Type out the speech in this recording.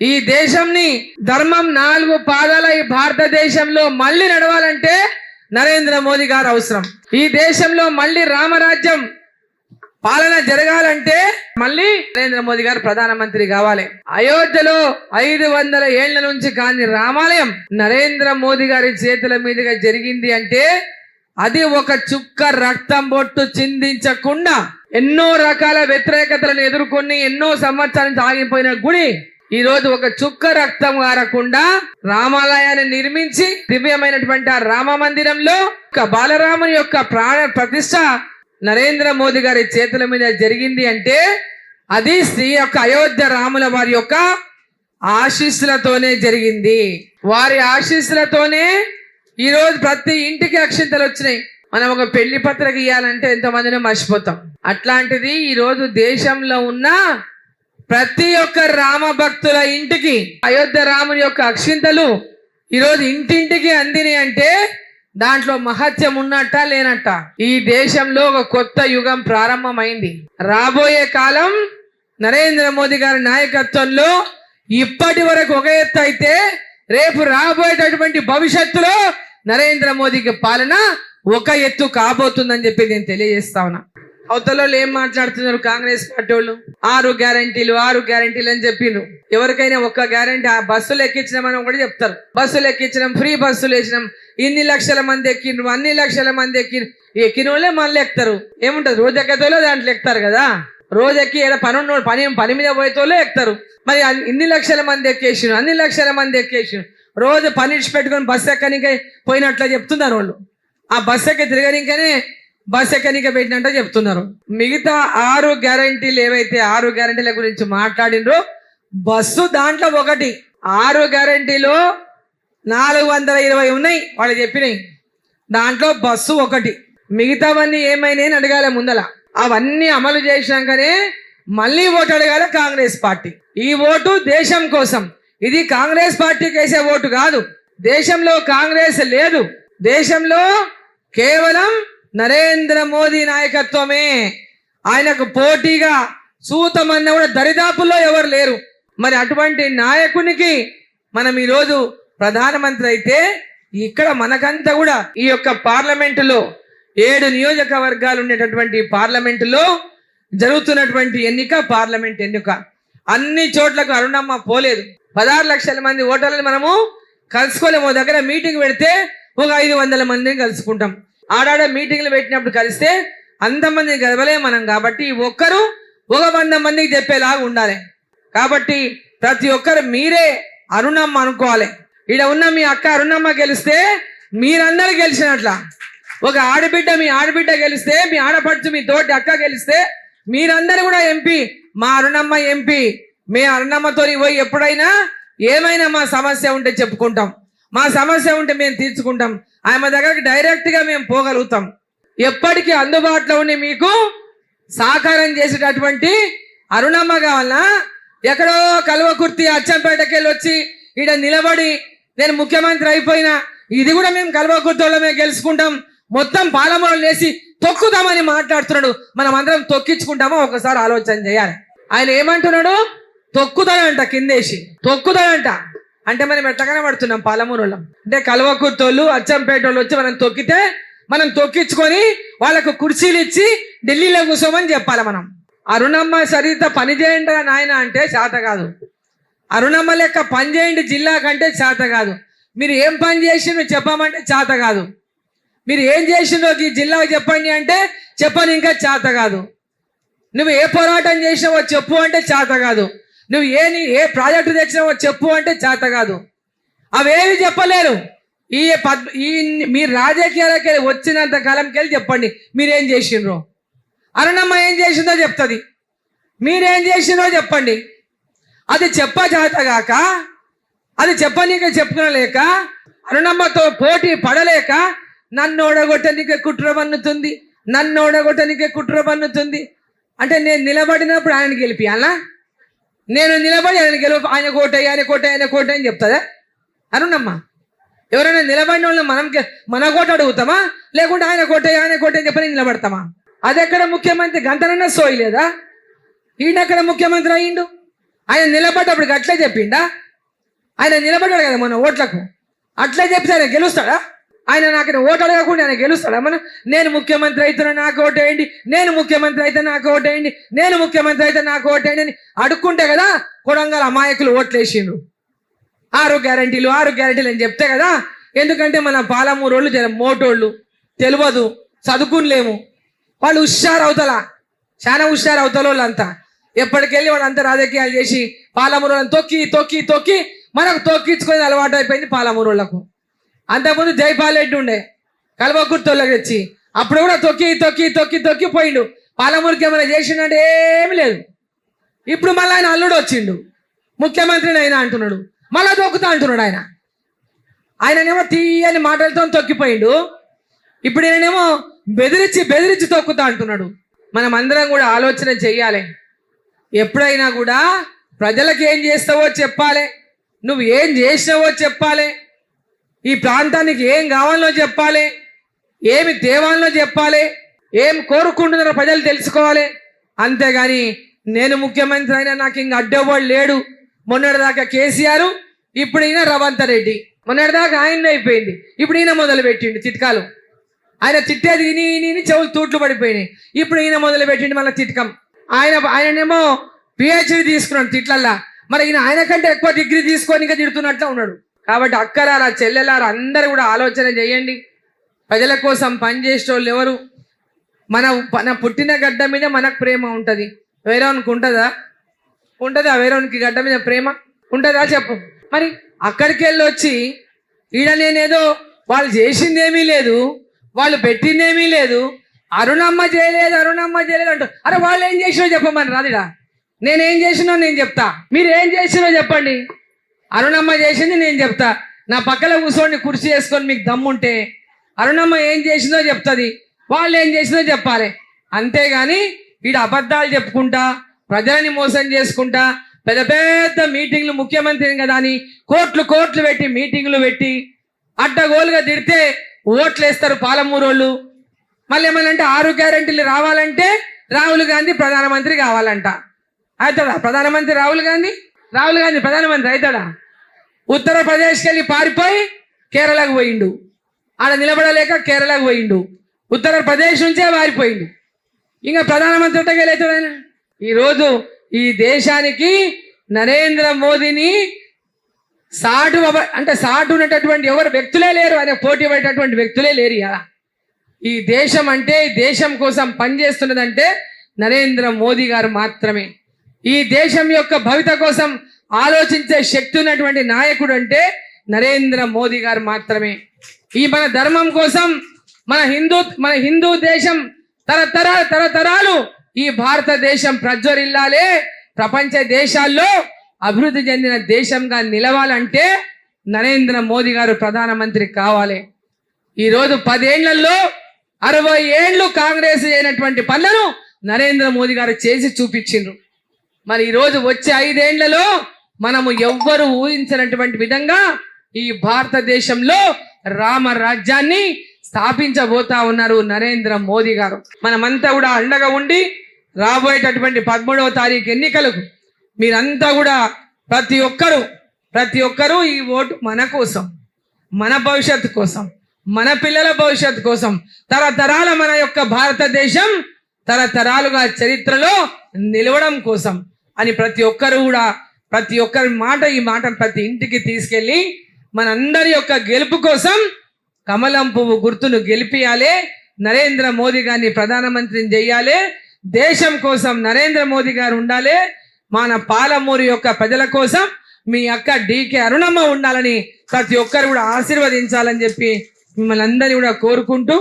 ఈ దేశంని ధర్మం నాలుగు పాదాల ఈ భారతదేశంలో మళ్ళీ నడవాలంటే నరేంద్ర మోదీ గారు అవసరం. ఈ దేశంలో మళ్ళీ రామరాజ్యం పాలన జరగాలంటే మళ్ళీ నరేంద్ర మోదీ గారు ప్రధానమంత్రి కావాలి. అయోధ్యలో ఐదు వందల ఏళ్ళ నుంచి కాని రామాలయం నరేంద్ర మోదీ గారి చేతుల మీదుగా జరిగింది అంటే అది ఒక చుక్క రక్తం బొట్టు చిందించకుండా ఎన్నో రకాల వ్యతిరేకతలను ఎదుర్కొని ఎన్నో సంవత్సరాల నుంచి ఆగిపోయిన గుడి ఈ రోజు ఒక చుక్క రక్తం కారకుండా రామాలయాన్ని నిర్మించి దివ్యమైనటువంటి ఆ రామ మందిరంలో ఒక బాలరాముని యొక్క ప్రాణ ప్రతిష్ట నరేంద్ర మోదీ గారి చేతుల మీద జరిగింది అంటే అది శ్రీ యొక్క అయోధ్య రాముల వారి యొక్క ఆశీస్సులతోనే జరిగింది. వారి ఆశీస్సులతోనే ఈరోజు ప్రతి ఇంటికి అక్షింతలు వచ్చినాయి. మనం ఒక పెళ్ళి పత్రిక ఇవ్వాలంటే ఎంతమందిని మర్చిపోతాం. అట్లాంటిది ఈరోజు దేశంలో ఉన్న ప్రతి ఒక్క రామ భక్తుల ఇంటికి అయోధ్య రాముని యొక్క అక్షింతలు ఈరోజు ఇంటింటికి అందిని అంటే దాంట్లో మహత్యం ఉన్నట్ట లేనట్ట. ఈ దేశంలో ఒక కొత్త యుగం ప్రారంభమైంది. రాబోయే కాలం నరేంద్ర మోదీ గారి నాయకత్వంలో ఇప్పటి వరకు ఒక ఎత్తు అయితే రేపు రాబోయేటటువంటి భవిష్యత్తులో నరేంద్ర మోదీకి పాలన ఒక ఎత్తు కాబోతుందని చెప్పి నేను తెలియజేస్తా ఉన్నా. అవతల ఏం మాట్లాడుతున్నారు? కాంగ్రెస్ పార్టీ వాళ్ళు ఆరు గ్యారంటీలు ఆరు గ్యారంటీలు అని చెప్పిండ్రు. ఎవరికైనా ఒక్క గ్యారంటీ ఆ బస్సులు ఎక్కించినామని కూడా చెప్తారు. బస్సులు ఎక్కించినాం ఫ్రీ బస్సులు వేసినాం. ఇన్ని లక్షల మంది ఎక్కిండ్రు అన్ని లక్షల మంది ఎక్కిండ్రు. ఎక్కిన వాళ్ళే మళ్ళీ ఎక్కుతారు. ఏముంటది? రోజు ఎక్కతోలో దాంట్లో ఎక్కుతారు కదా? రోజు ఎక్కి ఏదో పని ఉన్నోడు పని పని మీద పోయేతోళ్ళే ఎక్కుతారు. మరి ఇన్ని లక్షల మంది ఎక్కేసిన అన్ని లక్షల మంది ఎక్కేసిన రోజు పని పెట్టుకొని బస్సు ఎక్కనికే పోయినట్లా చెప్తున్నారు వాళ్ళు. ఆ బస్సు ఎక్కి తిరగనికనే బస్ ఎక్కనిక పెట్టినట్టు చెప్తున్నారు. మిగతా ఆరు గ్యారంటీలు ఏవైతే ఆరు గ్యారంటీల గురించి మాట్లాడినరో బస్సు దాంట్లో ఒకటి. ఆరు గ్యారంటీలో నాలుగు వందల ఇరవై ఉన్నాయి వాళ్ళు చెప్పినాయి. దాంట్లో బస్సు ఒకటి. మిగతావన్నీ ఏమైనా అని అడగాలి ముందల. అవన్నీ అమలు చేసినాకనే మళ్ళీ ఓటు అడగాలి కాంగ్రెస్ పార్టీ. ఈ ఓటు దేశం కోసం. ఇది కాంగ్రెస్ పార్టీకి వేసే ఓటు కాదు. దేశంలో కాంగ్రెస్ లేదు. దేశంలో కేవలం నరేంద్ర మోదీ నాయకత్వమే. ఆయనకు పోటీగా సూతమన్న కూడా దరిదాపుల్లో ఎవరు లేరు. మరి అటువంటి నాయకునికి మనం ఈరోజు ప్రధానమంత్రి అయితే ఇక్కడ మనకంతా కూడా ఈ యొక్క పార్లమెంటులో ఏడు నియోజకవర్గాలు ఉండేటటువంటి పార్లమెంటులో జరుగుతున్నటువంటి ఎన్నిక పార్లమెంట్ ఎన్నిక. అన్ని చోట్లకు అరుణమ్మ పోలేదు. పదహారు లక్షల మంది ఓటర్లను మనము కలుసుకోలేము. దగ్గర మీటింగ్ పెడితే ఒక ఐదు వందల మందిని కలుసుకుంటాం. ఆడాడ మీటింగ్లు పెట్టినప్పుడు కలిస్తే అంతమందిని గెలవలే మనం కాబట్టి ఒక్కరు ఒక వంద మందికి చెప్పేలాగా ఉండాలి. కాబట్టి ప్రతి ఒక్కరు మీరే అరుణమ్మ అనుకోవాలి. ఈడ ఉన్న మీ అక్క అరుణమ్మ గెలిస్తే మీరందరూ గెలిచినట్ల. ఒక ఆడబిడ్డ మీ ఆడబిడ్డ గెలిస్తే మీ ఆడపడుచు మీ తోటి అక్క గెలిస్తే మీరందరూ కూడా ఎంపీ మా అరుణమ్మ ఎంపీ మీ అరుణమ్మతో పోయి ఎప్పుడైనా ఏమైనా మా సమస్య ఉంటే చెప్పుకుంటాం. మా సమస్య ఉంటే మేము తీర్చుకుంటాం. ఆమె దగ్గరికి డైరెక్ట్గా మేము పోగలుగుతాం. ఎప్పటికీ అందుబాటులో ఉండి మీకు సహకారం చేసేటటువంటి అరుణమ్మ కావాలనా? ఎక్కడో కల్వకుర్తి అచ్చంపేటకి వెళ్ళి వచ్చి ఈడ నిలబడి నేను ముఖ్యమంత్రి అయిపోయినా ఇది కూడా మేము కల్వకుర్తిలోమే గెలుచుకుంటాం. మొత్తం పాలమూలం లేసి తొక్కుదామని మాట్లాడుతున్నాడు. మనం అందరం తొక్కించుకుంటామో? ఒకసారి ఆలోచన చేయాలి. ఆయన ఏమంటున్నాడు? తొక్కుతాడంట కిందేసి. తొక్కుతాడంట అంటే మనం ఎట్లాగానే పడుతున్నాం పాలమూరులో. అంటే కల్వకుర్తోళ్ళు అచ్చంపేటోళ్ళు వచ్చి మనం తొక్కితే మనం తొక్కించుకొని వాళ్ళకు కుర్చీలు ఇచ్చి ఢిల్లీలో కూర్చోమని చెప్పాలి మనం. అరుణమ్మ సరిత పని చేయండి నాయన అంటే చేత కాదు. అరుణమ్మ లెక్క పని చేయండి జిల్లా కంటే చేత కాదు. మీరు ఏం పని చేసిండ్రు చెప్పమంటే చేత కాదు. మీరు ఏం చేసిండ్రో ఈ జిల్లాకు చెప్పండి అంటే చెప్పని ఇంకా చేత కాదు. నువ్వు ఏ పోరాటం చేసినావో చెప్పు అంటే చేత కాదు. నువ్వు ఏ నీ- ఏ ప్రాజెక్టు తెచ్చినావో చెప్పు అంటే చేత కాదు. అవేవి చెప్పలేరు. ఈ పద్ ఈ మీ రాజకీయాలకి వచ్చినంత కాలంకి వెళ్ళి చెప్పండి. మీరేం చేసిండ్రో? అరుణమ్మ ఏం చేసిందో చెప్తుంది. మీరేం చేసిందో చెప్పండి. అది చెప్ప చేతగాక అది చెప్పనీకే చెప్పుకోలేక అరుణమ్మతో పోటీ పడలేక నన్ను ఓడగొట్టనికే కుట్ర పన్నుతుంది నన్ను ఓడగొట్టనికే కుట్ర పన్నుతుంది అంటే నేను నిలబడినప్పుడు ఆయన గెలిపియాలా? నేను నిలబడి ఆయన గెలుపు ఆయన కోటయ్య ఆయన కోట ఆయన కోట అని చెప్తుందా అరుణమ్మ ఎవరైనా నిలబడిన వాళ్ళని మనం మన కోట అడుగుతామా? లేకుంటే ఆయన కోటయ్య ఆయన కోట అని చెప్పని నిలబడతామా? అది ఎక్కడ ముఖ్యమంత్రి గంతనన్నా సోయలేదా? ఈయన ఎక్కడ ముఖ్యమంత్రి అయ్యిండు? ఆయన నిలబడ్డప్పుడు అట్లే చెప్పిండా? ఆయన నిలబడ్డాడు కదా మన ఓట్లకు. అట్లే చెప్తే ఆయన గెలుస్తాడా? ఆయన నాకు ఓటు అడగకుండా ఆయన గెలుస్తాడు? మన నేను ముఖ్యమంత్రి అవుతున్నా నాకు ఓటేయండి. నేను ముఖ్యమంత్రి అయితే నాకు ఓటేయండి. నేను ముఖ్యమంత్రి అయితే నాకు ఓటేయండి అని అడుక్కుంటే కదా కొడంగల్ అమాయకులు ఓట్లేసిండ్రు. ఆరు గ్యారంటీలు ఆరు గ్యారంటీలు అని చెప్తే కదా ఎందుకంటే మన పాలమూరోళ్ళు జర మోటోళ్ళు తెలియదు చదువుకునిలేము. వాళ్ళు హుషారు అవుతలా చాలా హుషారు అవుతల వాళ్ళంతా ఎప్పటికెళ్ళి వాళ్ళంతా రాజకీయాలు చేసి పాలమూరు తొక్కి తొక్కి తొక్కి మనకు తొక్కించుకొని అలవాటు అయిపోయింది పాలమూరు వాళ్ళకు అంతకుముందు జైపాల్ రెడ్డి ఉండే కల్వకుర్తోళ్ళకి తెచ్చి. అప్పుడు కూడా తొక్కి తొక్కి తొక్కి తొక్కి పోయిండు. పాలమూరికి ఏమైనా చేసిండంటే ఏమి లేదు. ఇప్పుడు మళ్ళీ ఆయన అల్లుడు వచ్చిండు. ముఖ్యమంత్రిని అయినా అంటున్నాడు. మళ్ళా తొక్కుతా అంటున్నాడు ఆయన. ఆయననేమో తీయని మాటలతో తొక్కిపోయిండు. ఇప్పుడు ఈయననేమో బెదిరించి బెదిరించి తొక్కుతా అంటున్నాడు. మనం అందరం కూడా ఆలోచన చెయ్యాలి. ఎప్పుడైనా కూడా ప్రజలకు ఏం చేస్తావో చెప్పాలి. నువ్వు ఏం చేసినావో చెప్పాలి. ఈ ప్రాంతానికి ఏం కావాలో చెప్పాలి ఏమి దేవాలో చెప్పాలి ఏం కోరుకుంటున్నారో ప్రజలు తెలుసుకోవాలి. అంతేగాని నేను ముఖ్యమంత్రి అయినా నాకు ఇంక అడ్డేవాడు లేడు. మొన్నటిదాకా కేసీఆర్ ఇప్పుడు ఈయన రవంత రెడ్డి మొన్నటిదాకా ఆయన అయిపోయింది. ఇప్పుడు ఈయన మొదలు పెట్టిండు చిట్కాలు. ఆయన తిట్టేది విని విని విని చెవులు తూట్లు పడిపోయినాయి. ఇప్పుడు ఈయన మొదలు పెట్టిండు మళ్ళీ తిట్కం ఆయన ఆయననేమో పిహెచ్డి తీసుకున్నాడు తిట్లల్లా. మరి ఈయన ఆయన కంటే ఎక్కువ డిగ్రీ తీసుకొని ఇంకా తిడుతున్నట్లు ఉన్నాడు. కాబట్టి అక్కలారా చెల్లెలారా అందరూ కూడా ఆలోచన చేయండి. ప్రజల కోసం పనిచేసేటోళ్ళు ఎవరు? మన మన పుట్టిన గడ్డ మీద మనకు ప్రేమ ఉంటుంది. వేరేవనికి ఉంటుందా? ఉంటుందా వేరేవనికి గడ్డ మీద ప్రేమ? ఉంటుందా చెప్పు. మరి అక్కడికి వెళ్ళి వచ్చి ఈడ నేనేదో వాళ్ళు చేసింది ఏమీ లేదు వాళ్ళు పెట్టిందేమీ లేదు అరుణమ్మ చేయలేదు అరుణమ్మ చేయలేదు అంటూ అరే వాళ్ళు ఏం చేసినో చెప్పమని రాదిడా. నేనేం చేసినో నేను చెప్తా. మీరు ఏం చేసినో చెప్పండి. అరుణమ్మ చేసింది నేను చెప్తా. నా పక్కన కూర్చోండి కుర్చీ వేసుకొని మీకు దమ్ముంటే అరుణమ్మ ఏం చేసిందో చెప్తుంది. వాళ్ళు ఏం చేసిందో చెప్పాలి. అంతేగాని వీడు అబద్ధాలు చెప్పుకుంటా ప్రజలని మోసం చేసుకుంటా పెద్ద పెద్ద మీటింగ్లు ముఖ్యమంత్రిని కదా అని కోట్లు కోట్లు పెట్టి మీటింగ్లు పెట్టి అడ్డగోలుగా తిడితే ఓట్లు వేస్తారు పాలమూరోళ్ళు. మళ్ళీ మళ్ళీ ఏమనంటే ఆరు గ్యారెంటీలు రావాలంటే రాహుల్ గాంధీ ప్రధానమంత్రి కావాలంట. అవుతాడా ప్రధానమంత్రి రాహుల్ గాంధీ? రాహుల్ గాంధీ ప్రధానమంత్రి అవుతాడా? ఉత్తరప్రదేశ్కి వెళ్ళి పారిపోయి కేరళకు పోయిండు. ఆడ నిలబడలేక కేరళకు పోయిండు. ఉత్తరప్రదేశ్ నుంచే పారిపోయిండు ఇంకా ప్రధానమంత్రి అవుతాడు ఆయన? ఈరోజు ఈ దేశానికి నరేంద్ర మోదీని సాటు అవ- అంటే సాటు ఉన్నటువంటి ఎవరు వ్యక్తులే లేరు ఆయన పోటీ పడేటటువంటి వ్యక్తులే లేరు ఇలా ఈ దేశం అంటే ఈ దేశం కోసం పనిచేస్తున్నదంటే నరేంద్ర మోదీ గారు మాత్రమే. ఈ దేశం యొక్క భవిత కోసం ఆలోచించే శక్తి ఉన్నటువంటి నాయకుడు అంటే నరేంద్ర మోదీ గారు మాత్రమే. ఈ మన ధర్మం కోసం మన హిందూ మన హిందూ దేశం తరతరాల తరతరాలు ఈ భారతదేశం ప్రజ్వరిల్లాలే. ప్రపంచ దేశాల్లో అభివృద్ధి చెందిన దేశంగా నిలవాలంటే నరేంద్ర మోదీ గారు ప్రధానమంత్రి కావాలి. ఈరోజు పదేళ్ళలో అరవై ఏళ్ళు కాంగ్రెస్ అయినటువంటి పనులను నరేంద్ర మోదీ గారు చేసి చూపించిండ్రు. మరి ఈరోజు వచ్చే ఐదేళ్ళలో మనము ఎవ్వరు ఊహించినటువంటి విధంగా ఈ భారతదేశంలో రామ రాజ్యాన్ని స్థాపించబోతా ఉన్నారు నరేంద్ర మోదీ గారు. మనమంతా కూడా అండగా ఉండి రాబోయేటటువంటి పదమూడవ తారీఖు ఎన్నికలకు మీరంతా కూడా ప్రతి ఒక్కరూ ప్రతి ఒక్కరూ ఈ ఓటు మన కోసం మన భవిష్యత్తు కోసం మన పిల్లల భవిష్యత్తు కోసం తరతరాల మన యొక్క భారతదేశం తరతరాలుగా చరిత్రలో నిలవడం కోసం అని ప్రతి ఒక్కరూ కూడా ప్రతి ఒక్కరి మాట ఈ మాటను ప్రతి ఇంటికి తీసుకెళ్ళి మనందరి యొక్క గెలుపు కోసం కమలం పువ్వు గుర్తును గెలిపియాలి. నరేంద్ర మోదీ గారిని ప్రధానమంత్రిని చేయాలి. దేశం కోసం నరేంద్ర మోదీ గారు ఉండాలి. మన పాలమూరు యొక్క ప్రజల కోసం మీ అక్క డీకే అరుణమ్మ ఉండాలని ప్రతి ఒక్కరు కూడా ఆశీర్వదించాలని చెప్పి మిమ్మల్ని అందరినీ కూడా కోరుకుంటూ